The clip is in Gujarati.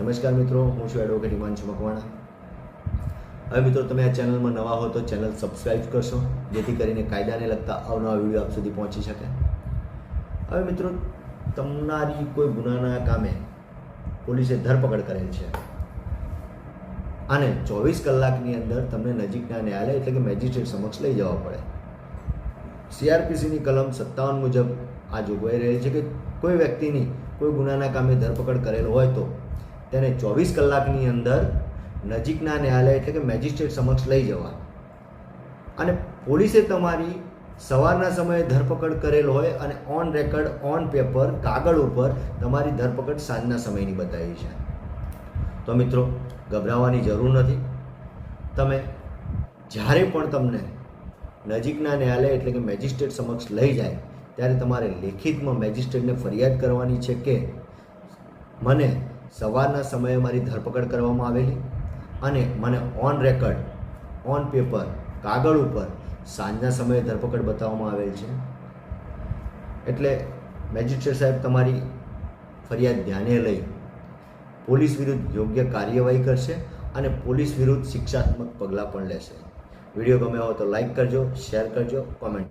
નમસ્કાર મિત્રો, હું છું એડવોકેટ હિમાંશુ મકવાણા. હવે મિત્રો, તમે આ ચેનલમાં નવા હો તો ચેનલ સબસ્ક્રાઈબ કરશો, જેથી કરીને કાયદાને લગતા અવનવા વીડિયો આપ સુધી પહોંચી શકે. હવે મિત્રો, તમારી કોઈ ગુનાના કામે પોલીસે ધરપકડ કરેલ છે, અને ચોવીસ કલાકની અંદર તમને નજીકના ન્યાયાલય એટલે કે મેજિસ્ટ્રેટ સમક્ષ લઈ જવા પડે. સીઆરપીસીની કલમ સત્તાવન મુજબ આ જોગવાઈ રહેલી છે કે કોઈ વ્યક્તિની કોઈ ગુનાના કામે ધરપકડ કરેલ હોય તો તેને ચોવીસ કલાકની અંદર નજીકના ન્યાયાલય એટલે કે મેજિસ્ટ્રેટ સમક્ષ લઈ જવા. અને પોલીસે તમારી સવારના સમયે ધરપકડ કરેલ હોય અને ઓન રેકર્ડ ઓન પેપર કાગળ ઉપર તમારી ધરપકડ સાંજના સમયની બતાવી છે. તો મિત્રો, ગભરાવાની જરૂર નથી. તમે જ્યારે પણ તમને નજીકના ન્યાયાલય એટલે કે મેજિસ્ટ્રેટ સમક્ષ લઈ જાય, ત્યારે તમારે લેખિતમાં મેજિસ્ટ્રેટને ફરિયાદ કરવાની છે કે, મને સવારના સમયે મારી ધરપકડ કરવામાં આવેલી અને મને ઓન રેકર્ડ ઓન પેપર કાગળ ઉપર સાંજના સમયે ધરપકડ બતાવવામાં આવેલ છે. એટલે મેજિસ્ટ્રેટ સાહેબ તમારી ફરિયાદ ધ્યાને લઈ પોલીસ વિરુદ્ધ યોગ્ય કાર્યવાહી કરશે અને પોલીસ વિરુદ્ધ શિક્ષાત્મક પગલાં પણ લેશે. વીડિયો ગમે હોય તો લાઈક કરજો શેર કરજો કોમેન્ટ